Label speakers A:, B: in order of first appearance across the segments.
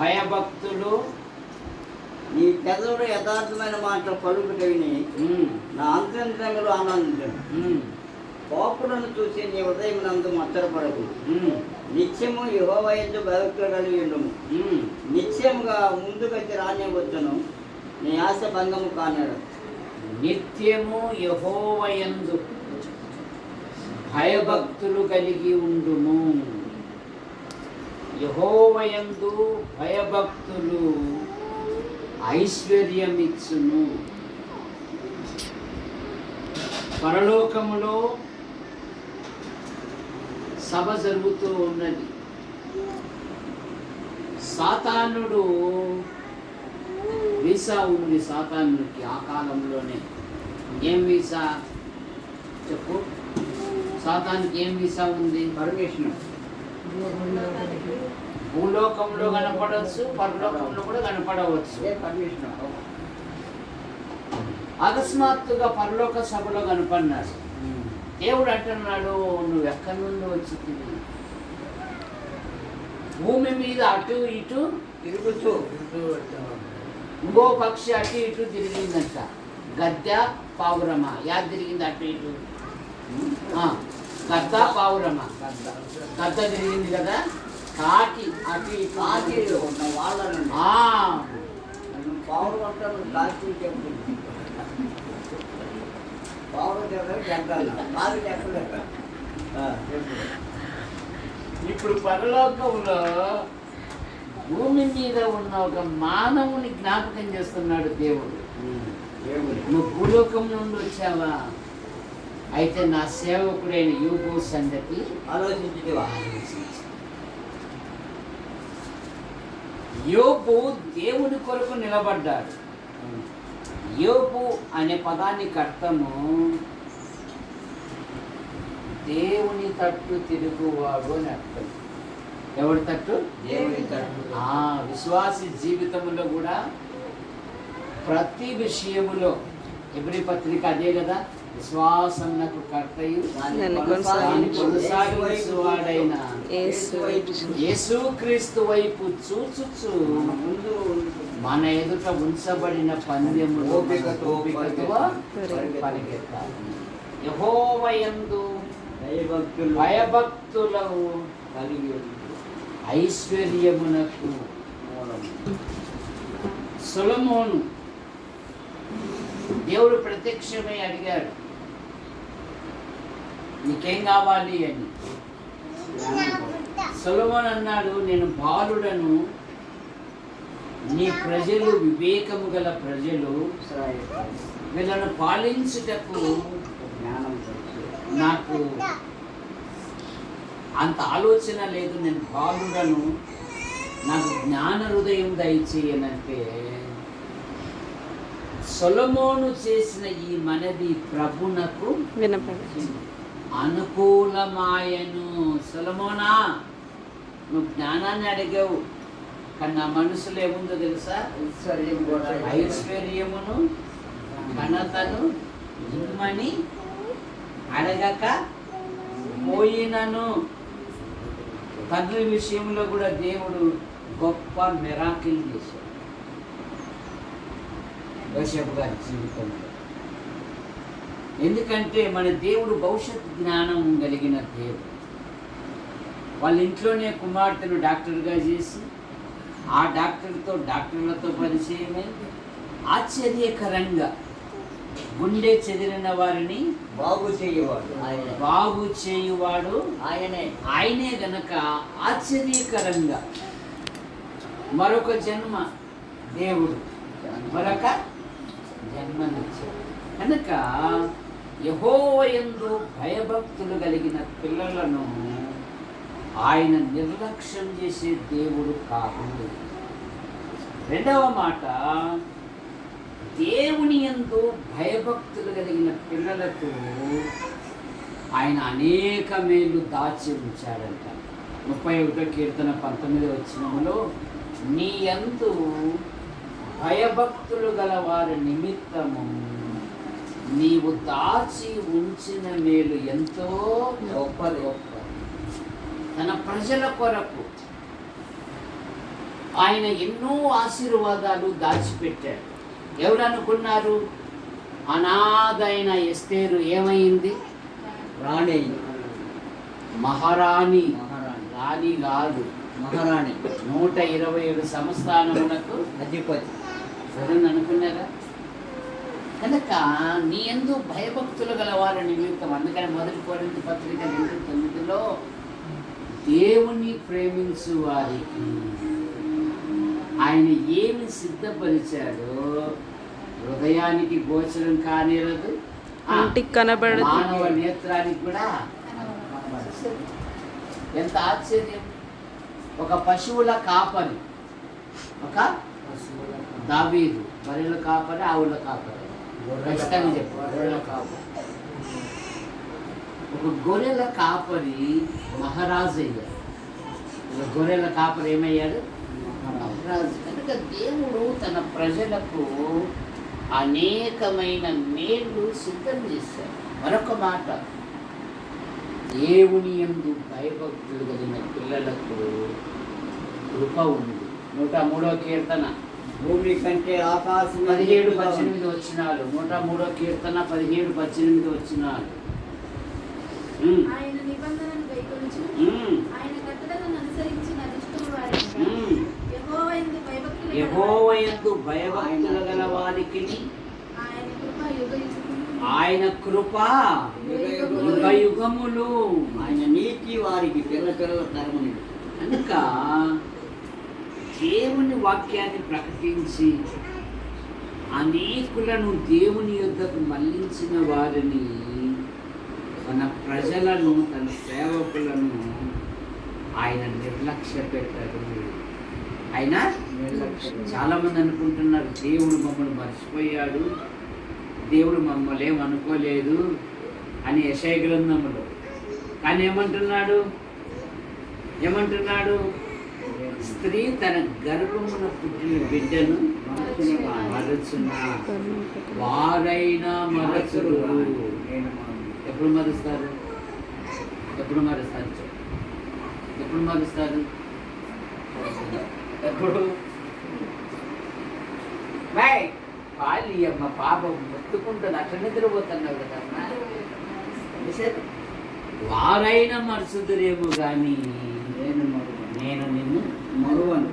A: భయభక్తులు.
B: నీ పెదవుడు యథార్థమైన మాట పలుకుట విని నా అంతరంగంలో ఆనందించను.
A: ఉమ్,
B: కోపులను చూసి నీ ఉదయం నందు మచ్చరపడకు నిత్యము యహోవయందు భయభక్తులు కలిగి ఉండుము. నిత్యముగా ముందుకొచ్చి రానివ్వచ్చును నీ ఆశ భంగము కానేడు
A: నిత్యము యహోవయందు భయభక్తులు కలిగి ఉండుము. యహోవయందు భయభక్తులు ఐశ్వర్యమిచ్చును. పరలోకములో సభ జరుగుతూ ఉన్నది. సాతానుడు వీసా ఉంది సాతానుడికి ఆ కాలంలోనే. ఏం వీసా? చెప్పు. సాతానికి ఏం వీసా ఉంది?
B: పరమేశ్వరం
A: భూలోకంలో కనపడవచ్చు పరలోకంలో కూడా కనపడవచ్చు. అకస్మాత్తుగా పరలోక సభలో కనపడినాడు దేవుడు అంటున్నాడు నువ్వు ఎక్కడి నుండి వచ్చి భూమి మీద అటు ఇటు
B: తిరుగుతూ
A: ఇంకో పక్షి అటు ఇటు తిరిగిందంట. గద్ద పావురమ. యాద తిరిగింది అటు ఇటు. గద్ద పావురమ. గద్ద తిరిగింది కదా? కాకి అటు
B: కాకి వాళ్ళను. కాకి చెప్పు.
A: ఇప్పుడు పరలోకంలో భూమి మీద ఉన్న ఒక మానవుని జ్ఞాపకం చేస్తున్నాడు దేవుడు.
B: దేవుడు.
A: నువ్వు భూలోకం నుండి వచ్చావా? అయితే నా సేవకుడైన యూబో సంగతి యోబు దేవుని కొరకు నిలబడ్డాడు. యోబు అనే పదానికి అర్థము దేవుని తట్టు తిరుగువాడు అని అర్థం. ఎవరి తట్టు?
B: దేవుని తట్టు.
A: ఆ విశ్వాసి జీవితంలో కూడా ప్రతి విషయములో. ఎవరి పత్రిక అదే కదా? విశ్వాసం నాకు కర్తయు. కొనసాగించువాడైన
C: యేసు వైపు
A: యేసుక్రీస్తు వైపు చూచుచు
B: మన ముందు
A: మన ఎదుట ఉంచబడిన పందెము
B: ఓపికతో
A: పరిగెత్తాలి యహోవయందు
B: కలిగి.
A: ఐశ్వర్యమునకు
B: మూలం.
A: సొలమోను దేవుడు ప్రత్యక్షమై అడిగాడు నీకేం కావాలి అని సొలమోన్ అన్నాడు నేను బాలుడను నీ ప్రజలు వివేకము గల ప్రజలు. వీళ్ళను పాలించుటకు
B: జ్ఞానం.
A: నాకు అంత ఆలోచన లేదు నేను బాలుడను నాకు జ్ఞాన హృదయం దయచేయనంటే సొలమోను చేసిన ఈ మనవి ప్రభునకు
C: వినపడి
A: అనుకూలమాయను. సొలమోనా నువ్వు జ్ఞానాన్ని అడిగావు. కానీ నా మనసులో ఏముందో తెలుసా? ఐశ్వర్యమును ఘనతను ఇమ్మని అడగక పోయినను. తండ్రి విషయంలో కూడా దేవుడు గొప్ప మెరాకిల్ చేశాడు. యోసేపు గారి జీవితంలో. ఎందుకంటే మన దేవుడు భవిష్యత్ జ్ఞానం కలిగిన దేవుడు. వాళ్ళ ఇంట్లోనే కుమార్తెను డాక్టర్గా చేసి ఆ డాక్టర్తో డాక్టర్లతో పరిచయమై ఆశ్చర్యకరంగా గుండె చెదిరిన వారిని
B: బాగు చేయవాడు. ఆయన.
A: బాగు చేయువాడు
B: ఆయనే.
A: ఆయనే గనక ఆశ్చర్యకరంగా మరొక జన్మ దేవుడు. మరొక జన్మనిచ్చాడు. కనుక యహోవయందు భయభక్తులు కలిగిన పిల్లలను ఆయన నిర్లక్ష్యం చేసే దేవుడు కాదు. రెండవ మాట దేవుని ఎందు భయభక్తులు కలిగిన పిల్లలకు ఆయన అనేక మేలు దాచి ఉంచాడంట. ముప్పై ఒకటో కీర్తన పంతొమ్మిది వచ్చినంలో నీ ఎందు భయభక్తులు గల వారి నిమిత్తము నీవు దాచి ఉంచిన మేలు ఎంతో
B: గొప్పది.
A: గొప్ప తన ప్రజల కొరకు ఆయన ఎన్నో ఆశీర్వాదాలు దాచిపెట్టాడు. ఎవరు అనుకున్నారు? అనాథైన ఎస్తేరు ఏమైంది?
B: రాణి
A: మహారాణి.
B: మహారాణి.
A: రాణి కాదు.
B: మహారాణి.
A: నూట ఇరవై ఏడు సంస్థానములకు
B: అధిపతి.
A: సరేని అనుకున్నారా? కనుక నీ ఎందు భయభక్తులు గలవారి నిమిత్తం. అందుకని మొదటి కోరింత పత్రిక రెండు తొమ్మిదిలో దేవుని ప్రేమించు వారికి ఆయన ఏమి సిద్ధపరిచాడో హృదయానికి గోచరం కానేరదు.
C: కనబడదు.
A: మానవ నేత్రానికి కూడా ఎంత ఆశ్చర్యం. ఒక పశువుల కాపరి ఒక దావీదు బర్రెల కాపరి ఆవుల కాపరి. ఖచ్చితంగా చెప్పు. గొర్రెల కాపు. ఒక గొర్రెల కాపరి మహారాజు అయ్యాడు ఒక గొర్రెల కాపరి ఏమయ్యాడు? మహారాజు. కనుక దేవుడు తన ప్రజలకు అనేకమైన మేలు సిద్ధం చేశాడు. మరొక మాట. దేవుని ఎందు భయభక్తులు కలిగిన పిల్లలకు కృప ఉంది. నూట మూడో కీర్తన.
B: భూమి కంటే ఆకాశం
A: పదిహేడు పద్దెనిమిది వచ్చినాలు నూట మూడో కీర్తన పదిహేడు పద్దెనిమిది వచ్చినాలు.
D: యెహోవాయందు భయభక్తులు
A: భయభక్తులు గల వారికి
D: ఆయన కృప యుగయుగములు
A: ఆయన కృప యుగ యుగములు
B: ఆయన నీతి వారికి పిల్ల పిల్లల తరముని
A: కనుక దేవుని వాక్యాన్ని ప్రకటించి అనేకులను దేవుని యొద్దకు మళ్ళించిన వారిని తన ప్రజలను తన సేవకులను ఆయన నిర్లక్ష్య పెట్టారు ఆయన చాలా మంది అనుకుంటున్నారు దేవుడు మమ్మల్ని మర్చిపోయాడు దేవుడు మమ్మల్ని ఏమనుకోలేదు అని యశయ గ్రంథములో కానీ ఏమంటున్నాడు? ఏమంటున్నాడు? స్త్రీ తన గర్భమున పుట్టిన బిడ్డను మరచున వారైనా మరచురు ఎప్పుడు మరుస్తారు? ఎప్పుడు మరుస్తారు. ఎప్పుడు మరుస్తారు? ఎప్పుడు? బాయ్ పాలి అమ్మ పాప మొత్తుకుంటుంది. అట్లా నిద్రపోతున్నావు కదా అమ్మా. చూశారు? వారైనా మరుసుదురేమో కానీ
B: నేను మరువను
A: నేను నిన్ను
B: మరువను.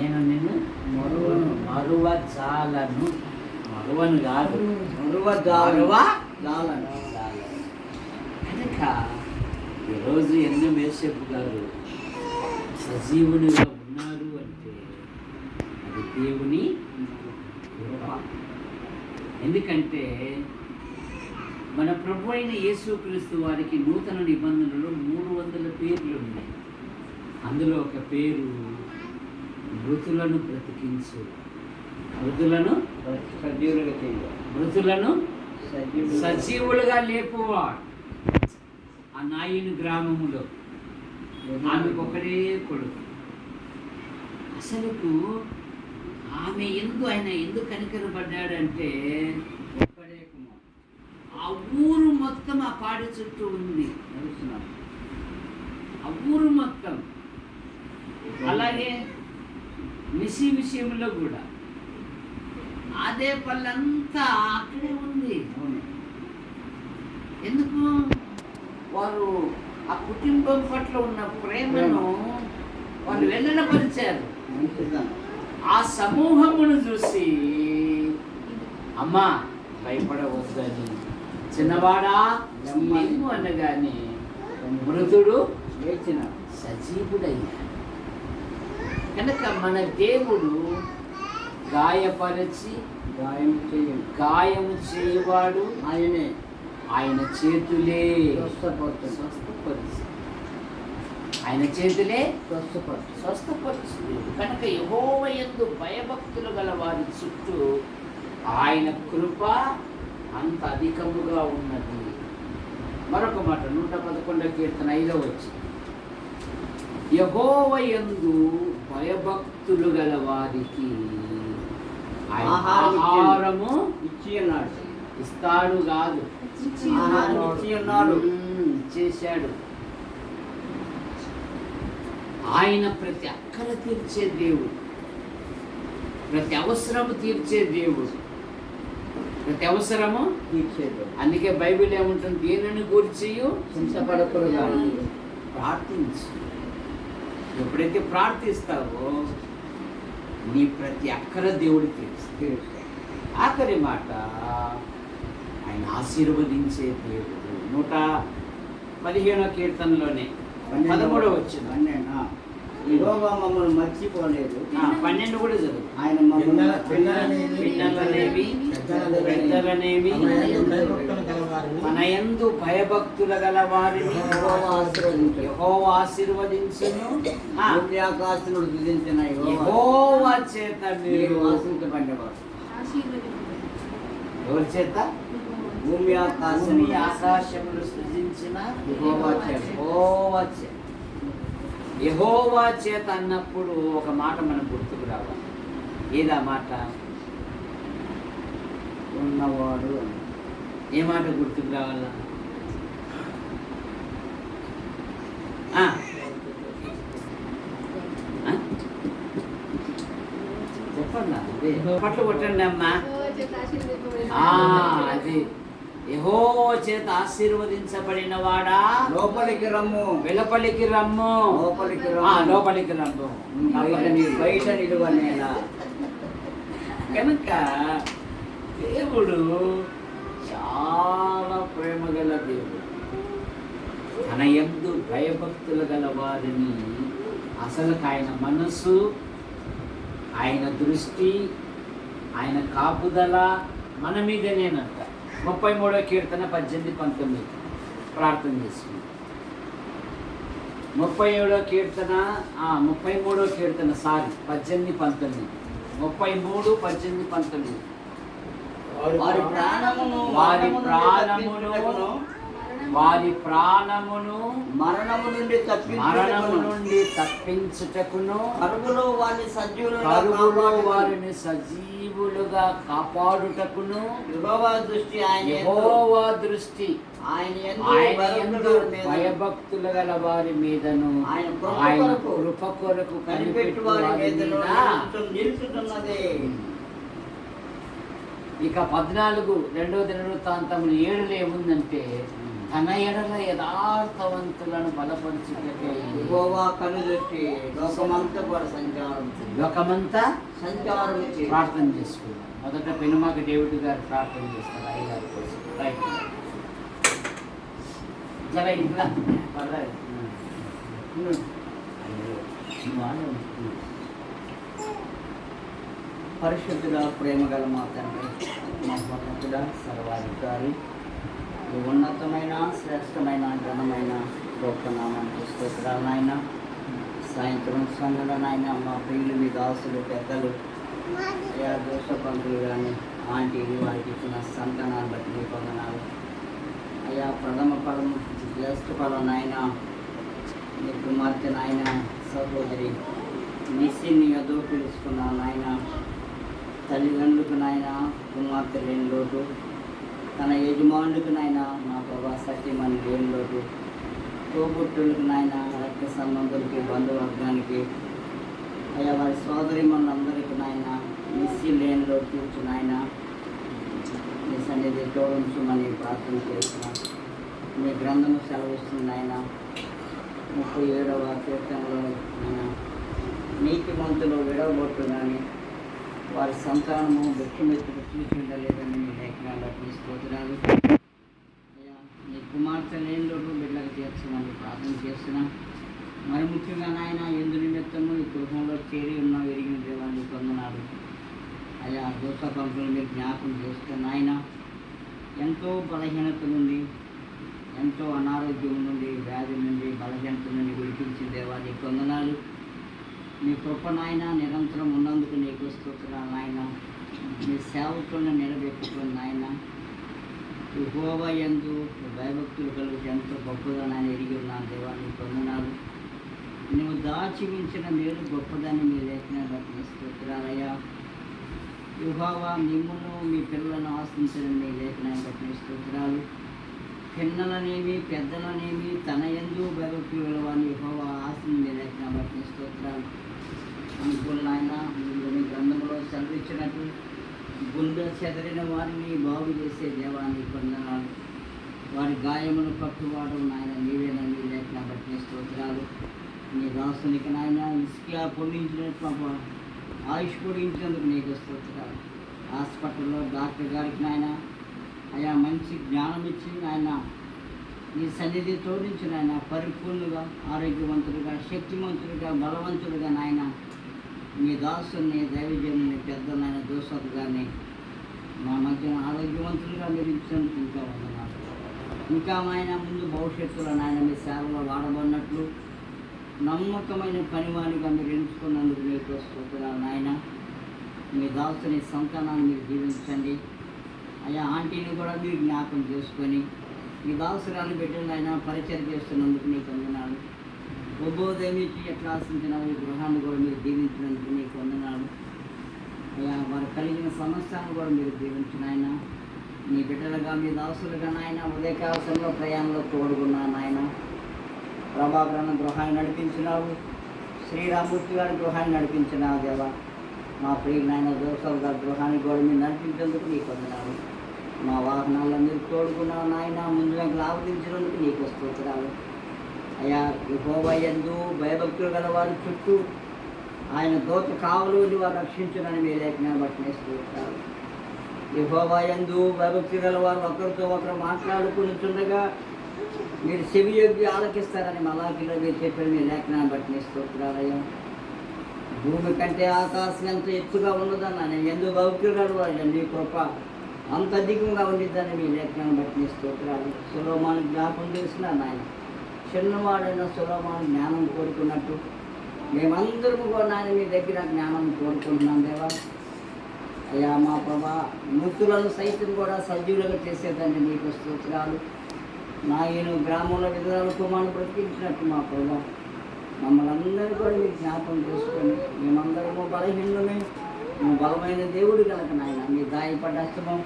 A: నేను నిన్ను
B: మరువను.
A: మరువ జాలను మరువను కాదు
B: మరువ
A: మరువ
B: జాలను.
A: జాలను. కనుక ఈరోజు ఎన్నో మేసేపు గారు సజీవునిగా ఉన్నారు అంటే అది దేవుని కృప. ఎందుకంటే మన ప్రభు అయిన యేసుక్రీస్తు వారికి నూతన నిబంధనలు మూడు వందల పేర్లు ఉన్నాయి. అందులో ఒక పేరు మృతులను బ్రతికించు. మృతులను? మృతులను?
B: సజీవులు
A: సజీవులుగా లేపువాడు. ఆ నాయని గ్రామములో. ఆమెకు ఒకడే కొడుకు. అసలుకు ఆమె ఎందు ఆయన ఎందుకు కనికరపడ్డాడంటే ఒక్కడే. ఆ ఊరు మొత్తం ఆ పాడి చుట్టూ ఉంది. ఆ ఊరు మొత్తం. అలాగే మిసి విషయంలో కూడా. అదే పళ్ళంతా అక్కడే ఉంది. ఎందుకు? వారు ఆ కుటుంబం పట్ల ఉన్న ప్రేమను వాళ్ళు
B: మంచిదనం.
A: ఆ సమూహమును చూసి అమ్మా భయపడవద్దని చిన్నవాడా అనగానే మృతుడు
B: లేచిన
A: సజీవుడయ్యాడు కనుక మన దేవుడు గాయపరచి
B: గాయం చేయండి.
A: గాయము చేయవాడు
B: ఆయనే.
A: ఆయన చేతులే
B: స్వస్థపడుతుంది
A: స్వస్థపరిచి. ఆయన చేతులే
B: స్వస్థపడుతుంది
A: స్వస్థపరచు. కనుక యహోవయందు భయభక్తులు గల వారి చుట్టూ ఆయన కృప అంత అధికముగా ఉన్నది. మరొక మాట నూట పదకొండవ కీర్తన ఐదవ వచ్చి యహోవయందు భయభక్తులు గల వారికి. ఆహారము
B: ఇచ్చి ఉన్నాడు
A: ఇస్తాడు కాదు.
B: ఇచ్చి ఉన్నాడు
A: మ్మ్, చేశాడు ఆయన ప్రతి అక్కర తీర్చే దేవుడు. ప్రతి అవసరము తీర్చే దేవుడు. ప్రతి అవసరము
B: తీర్చేది
A: అందుకే బైబిల్ ఏముంటుంది? దేనిని గురిచియు?
B: చింతపడకుడు కానీ
A: ప్రార్థించు. ఎప్పుడైతే ప్రార్థిస్తావో నీ ప్రతి అక్కర దేవుడు తీరుస్తాడు ఆఖరి మాట ఆయన ఆశీర్వదించే దేవుడు. నూట పదిహేనో కీర్తనలోనే పదమూడవ వచ్చింది
B: పన్నెండు యెహోవా మమ్మల్ని మర్చిపోలేదు.
A: పన్నెండు కూడా చదువు.
B: ఆయన మమ్మల్ని
E: పిల్లలనేమి,
A: పిల్లలనేమి పెద్దలనేమి మన యందు భయభక్తుల గల వారిని
B: యెహోవా ఆశీర్వదించును.
A: యెహోవా ఆశీర్వదించును. ఆ,
B: భూమి ఆకాశములు విధించిన యెహోవా.
A: చేత
B: మీరు ఆశించబడ్డవారు.
A: ఎవరి చేత?
B: భూమి ఆకాశం
A: భూమి ఆకాశములు సృజించిన
B: యెహోవా చేత.
A: యెహోవా చేత. యెహోవా చేత అన్నప్పుడు ఒక మాట మనకు గుర్తుకు రావాలి. ఏదా మాట?
B: ఉన్నవాడు అని.
A: ఏ మాట గుర్తుకు రావాలా? చెప్పండి అదే. పట్లు కొట్టండి అమ్మా. అది. యహో చేత ఆశీర్వదించబడిన వాడా
B: లోపలికి రమ్ము.
A: వెలుపలికి రమ్ము.
B: లోపలికి
A: లోపలికి రమ్ము.
B: బయట నిలువ నేల
A: కనుక దేవుడు చాలా ప్రేమ గల దేవుడు. తన ఎందు భయభక్తులు గల వారిని అసలు ఆయన మనసు ఆయన దృష్టి ఆయన కాపుదల మన మీదనేనంట ముప్పై మూడో కీర్తన పద్దెనిమిది పంతొమ్మిది. ప్రార్థన చేసుకుంది. ముప్పై ఏడో కీర్తన ముప్పై మూడో కీర్తన సారీ పద్దెనిమిది పంతొమ్మిది. ముప్పై మూడు పద్దెనిమిది పంతొమ్మిది.
B: వారి ప్రాణమును
A: వారి
B: మరణము
A: ప్రాణమును వారి ప్రాణమును
B: మరణము నుండి
A: మరణము
B: తప్పించుటకును
A: నుండి తప్పించుటకును.
B: కరువులో వారిని సజీవులుగా
A: కరువులో
B: కాపాడుటకును,
A: వారిని సజీవులుగా కాపాడుటకును.
B: యెహోవా దృష్టి ఆయన
A: యెహోవా దృష్టి
B: ఆయన భయభక్తుల
A: గల వారి మీదను.
B: ఆయన కృప కొరకు కనిపెట్టు వారి
A: మీద
B: నిలుచుతున్నదే.
A: ఇక పద్నాలుగు రెండో దినవృత్తాంతములు ఏడులో ఏముందంటే తన ఎడల యథార్థవంతులను
B: దృష్టి లోకమంతా కూడా సంచారం.
A: లోకమంతా
B: సంచారం.
A: ప్రార్థన చేసుకుందాం. మొదట పెనుమాక డేవిడ్ గారు ప్రార్థన చేస్తారు. అయ్యగారి కోసం. రైట్. జర ఇట్లా. పర్లేదు పరిశుద్ధుడ ప్రేమగల మా తండ్రి
B: పరిశుద్ధుల మా తండ్రి సర్వాధికారి. ఈ ఉన్నతమైన శ్రేష్టమైన ఘనమైన గొప్ప నామానికి స్తోత్రాలు నాయన సాయంత్రం సంఘంలో నాయన మా పిల్లలు మీ దాసులు పెద్దలు అయా దోష పంతులు కానీ ఆంటీలు వారికి ఇచ్చిన సంతానాన్ని బట్టి మీ పొందనాలు అయ్యా ప్రథమ పదం జ్యేష్ఠ పదం నాయన నీ కుమార్తె నాయన సహోదరి మిస్సిని ఎదో పిలుచుకున్న నాయన తల్లిదండ్రులకు నాయన కుమార్తె లేని లోటు. తన యజమానులకు నాయన మా ప్రభా సత్యమని లేని లోటు. తోబుట్టులకు నాయన రక్త సంబంధులకి బంధువర్గానికి. అయ్యా వారి సోదరి మనందరికీ నాయన మిస్సి లేని లోటు తీర్చు నాయన. మీ సన్నిధి తోడించమని ప్రార్థన చేస్తున్నాం. మీ గ్రంథము సెలవిస్తుంది ఆయన ముప్పై ఏడవ కీర్తనలో ఆయన నీతిమంతులు విడవబొట్టు కానీ వారి సంతానము భిక్షమెత్తుకు చూసుండలేదని మీ లేఖనాల్లో తీసుకుంటున్నారు మీ నీ కుమార్తె లేని లోటు బిడ్డలకు తీర్చమని ప్రార్థన చేస్తున్నాను మరి ముఖ్యంగా నాయన ఎందు నిమిత్తము ఈ గృహంలో చేరి ఉన్న విరిగిన దేవాన్ని పొందనాడు అయ్యా దోష పంపులు మీరు జ్ఞాపకం చేస్తున్న ఆయన ఎంతో బలహీనత నుండి ఎంతో అనారోగ్యం నుండి వ్యాధి నుండి బలహీనత నుండి విడిపించిన దేవాన్ని పొందనాలు నీ కృప నాయన నిరంతరం ఉన్నందుకు నీకు స్తోత్రాలు నాయన. నీ సేవకులను నిలబెట్టుకుని నాయన. హోవా ఎందు భయభక్తులు కలిగి ఎంతో గొప్పగా ఎరిగి ఉన్నాను దేవాన్ని పొందనాలు. నువ్వు దాచి ఉంచిన మేలు గొప్పదని మీ లేఖన స్తోత్రాలయ్యా. యుహోవా మిమ్మును మీ పిల్లలను ఆశించడం మీ లేఖన స్తోత్రాలు. పిన్నలనేమి పెద్దలనేమి తన ఎందు భయభక్తులు గలవాన్ని యుహోవా ఆశించి మీ లేఖన స్తోత్రాలు. అనుకున్న ఆయన మీరు మీ గ్రంథంలో సెలవిచ్చినట్టు గుండె చెదరిన వారిని బాగు చేసే దేవాన్ని పొందనాలు వారి గాయమును కట్టువాడు నాయన నీవేనని లేక బట్టి స్తోత్రాలు. నీ దాసునికి నాయన ఇసుక పొందించినట్టు పాప ఆయుష్ పొడిగించినందుకు నీకు స్తోత్రాలు. హాస్పిటల్లో డాక్టర్ గారికి నాయన అయా మంచి జ్ఞానం ఇచ్చి నాయన నీ సన్నిధి తోడించిన ఆయన పరిపూర్ణుగా ఆరోగ్యవంతుడిగా శక్తివంతుడిగా బలవంతుడిగా నాయన మీ దాసుని దైవజనుని పెద్ద నాయన దోషత్ గారిని మా మధ్య ఆరోగ్యవంతులుగా మీరు ఇచ్చినందుకు ఇంకా వందనాలు. ఇంకా ఆయన ముందు భవిష్యత్తులో నాయన మీ సేవలో వాడబడినట్లు నమ్మకమైన పనివానిగా మీరు ఎంచుకున్నందుకు మీకు స్తోత్రాలు నాయన. మీ దాసుని సంతానాన్ని మీరు జీవించండి. అయ్యా ఆంటీని కూడా మీరు జ్ఞాపకం చేసుకొని మీ దాసురాలు బిడ్డలు ఆయన పరిచయం చేస్తున్నందుకు నీకు వందనాలు. ఉబోధమిచ్చి ఎట్లా ఆశించిన ఈ గృహాన్ని కూడా మీరు దీవించినందుకు నీకు వందనాలు. అయ్యా వారు కలిగిన సమస్యను కూడా మీరు దీవించిన ఆయన మీ బిడ్డలుగా మీ దాసులుగా నాయన ఉదయకాలంలో ప్రయాణంలో తోడుకున్నా నాయన. ప్రభాకరణ గృహాన్ని నడిపించినావు. శ్రీరామూర్తి గారి గృహాన్ని నడిపించినావు దేవా. మా ప్రియులైన జోసఫ్ గారి గృహాన్ని కూడా మీరు నడిపించేందుకు నీకు వందనాలు. మా వాహనాల్లో మీరు తోడుకున్నావు నాయన. ముందు వెంకలు ఆవరించినందుకు నీకు స్తోత్రాలు. అయ్యా యహోవయందు భయభక్తులు గల వారి చుట్టూ ఆయన దోత కావలు వారు రక్షించునని మీ లేఖనాన్ని బట్టి స్తోత్రాలు యహోవయందు భయభక్తి గల వారు ఒకరితో ఒకరు మాట్లాడుకుని చుండగా మీరు చెవి యొగ్గి ఆలకిస్తారని మలాఖీలో మీరు చెప్పిన మీ లేఖనాన్ని బట్టి నేర్చుకుంటున్నారయ్యా భూమి కంటే ఆకాశం ఎంత ఎత్తుగా ఉన్నదన్న నేను ఎందుకు భక్తులు వాడు నీ కృప. అంత అధికంగా ఉండిద్దని మీ లేఖనాన్ని బట్టి నేర్చుకుంటున్నారు సులోమానికి సులోమాను జ్ఞాపం నాయన చిన్నవాడైన సులభం జ్ఞానం కోరుకున్నట్టు. మేమందరము కూడా నాయన మీ దగ్గర జ్ఞానం కోరుకుంటున్నాం దేవా. అయ్యా మా ప్రభా మృతులను సైతం కూడా సజీవులుగా చేసేదండి నీకు స్తోత్రాలు. నాయన గ్రామంలో విధానాలు కుమారుని బ్రతికించినట్టు మా ప్రభా. మమ్మల్ని అందరూ కూడా మీరు జ్ఞాపకం చేసుకొని మేమందరము బలహీనమే నువ్వు బలమైన దేవుడు కనుక నాయన మీ గాయపడ్డ అస్తమం.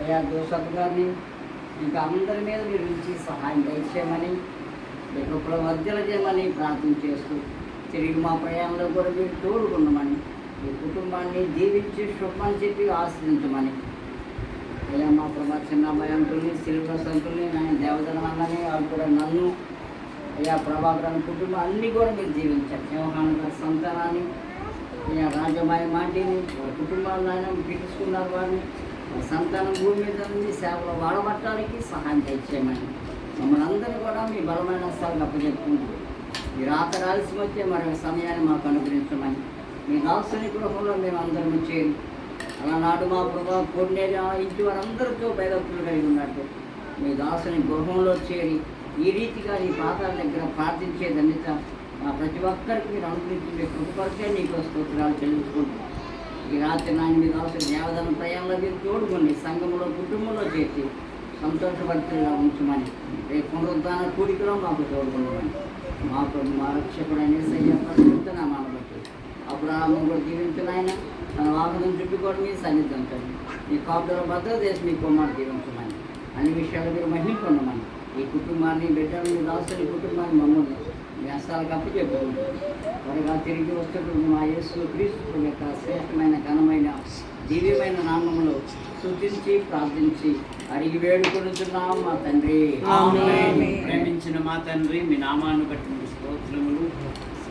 B: అయ్యా దోసత్ గారిని ఇంకా అందరి మీద మీరు నుంచి సహాయం దయచేయమని మీ కృపల మధ్యలో చేయమని ప్రార్థన చేస్తూ తిరిగి మా ప్రయాణంలో కూడా మీరు తోడుకున్నామని మీ కుటుంబాన్ని జీవించి శుభమని చెప్పి ఆశ్రయించమని. ఇలా మా ప్రభా చిన్న అంకుల్ని సిల్వ సంతుల్ని నాయన దేవతల వల్లనే వాళ్ళు కూడా నన్ను అయ్యా ప్రభాకరణ కుటుంబం అన్నీ కూడా మీరు జీవించారు సింహాన గారి సంతానాన్ని అయ్యా రాజమాయ మాటిని కుటుంబాన్ని కుటుంబాలను ఆయన పిలుచుకున్నారు వారిని. సంతానం భూమి మీద ఉంది సేవలు వాడబట్టడానికి సహాయం తెచ్చేయమని మమ్మల్ని అందరూ కూడా మీ బలమైన స్థాయికి అప్పచెప్పుకుంటూ. మీరు ఆఖరి రాల్సి వచ్చే మరొక సమయాన్ని మాకు అనుగ్రహించమని. మీ దాసుని గృహంలో మేము అందరం చేరి అలనాడు మా ప్రభా కొన్నేరు ఇంటి వారందరితో భయభక్తులు కలిగి ఉన్నట్టు మీ దాసుని గృహంలో చేరి ఈ రీతిగా నీ పాదాల దగ్గర ప్రార్థించే ధన్యత మా ప్రతి ఒక్కరికి మీరు అనుగ్రహించే మీ కృపరిచే నీకు స్తోత్రాలు చెల్లించుకుంటాం ఈ రాత్రి నాయన మీ దాసుని దేవదన ప్రయాణంలో మీరు తోడుకొని సంఘంలో కుటుంబంలో చేసి సంతోషపడుతుగా ఉంచమని. రేపు పునరుద్ధాన కూడికలో మాకు తోడుకుంటామని మా ప్రభు మా రక్షకుడైన సయ్య ప్రస్తుతనామాను బట్టి. అప్పుడు కూడా జీవించిన ఆయన తన వాహనం చుట్టుకోవడం మీ సన్నిధి ఉంటుంది మీ కాపుదల భద్రత చేసి మీ కుమారుడు జీవించమని. అన్ని విషయాలు మీరు మహిళకొండమని ఈ కుటుంబాన్ని బిడ్డలు మీ దాసుని కుటుంబాన్ని మమ్మల్ని మీ హస్తాలకు అప్పచెప్పుకుంటాం త్వరగా తిరిగి వస్తున్న మా యేసు క్రీస్తు యొక్క శ్రేష్టమైన ఘనమైన దివ్యమైన నామంలో స్తుతించి ప్రార్థించి అడిగి వేడుకొనుచున్నాం మా తండ్రి.
A: ప్రేమించిన మా తండ్రి మీ నామాన్ని బట్టి స్తోత్రములు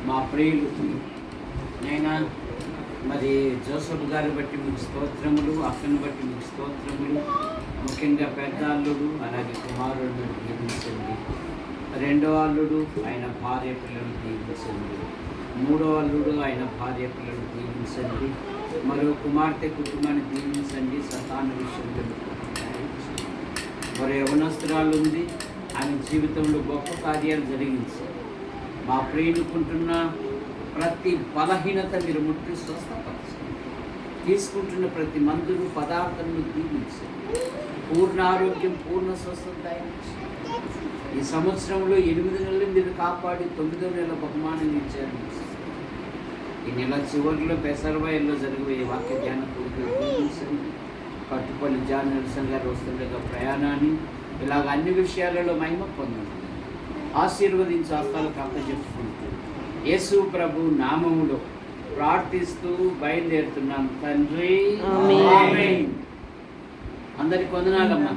A: మా ప్రియులు. నైనా మరి జోసఫ్ గారి బట్టి మీకు స్తోత్రములు అక్కను బట్టి మీకు స్తోత్రములు ముఖ్యంగా పెద్ద అల్లుడు అలాగే కుమారుడు దీవించండి. రెండో అల్లుడు ఆయన భార్య పిల్లలు దీవించండి. మూడో అల్లుడు ఆయన భార్య పిల్లలు దీవించండి. మరో కుమార్తె కుటుంబాన్ని దీవించండి సతాన విషయంలో మరి యవనస్త్రాలు ఉంది ఆమె జీవితంలో గొప్ప కార్యాలు జరిగించి మా ప్రియుడుకుంటున్న ప్రతి బలహీనత మీరు ముట్టి స్వస్థపరచండి. తీసుకుంటున్న ప్రతి మందులు పదార్థములు దీవించండి. పూర్ణ ఆరోగ్యం పూర్ణ స్వస్థత ఈ సంవత్సరంలో ఎనిమిది నెలలు మీరు కాపాడి తొమ్మిదో నెల బహుమానం ఇచ్చారు. ఈ నెల చివరిలో పెసరవాయిల్లో జరిగే వాక్య ధ్యాన కట్టుపల్లి జాన్ నిరసన గారు వస్తుండగా ప్రయాణాన్ని ఇలాగ అన్ని విషయాలలో మహిమ పొందండి. ఆశీర్వదించి హస్తాలకు అప్పచెప్పుకుంటూ యేసు ప్రభు నామములో ప్రార్థిస్తూ బయలుదేరుతున్నాం. తండ్రి. అందరికి వందనాలమ్మా.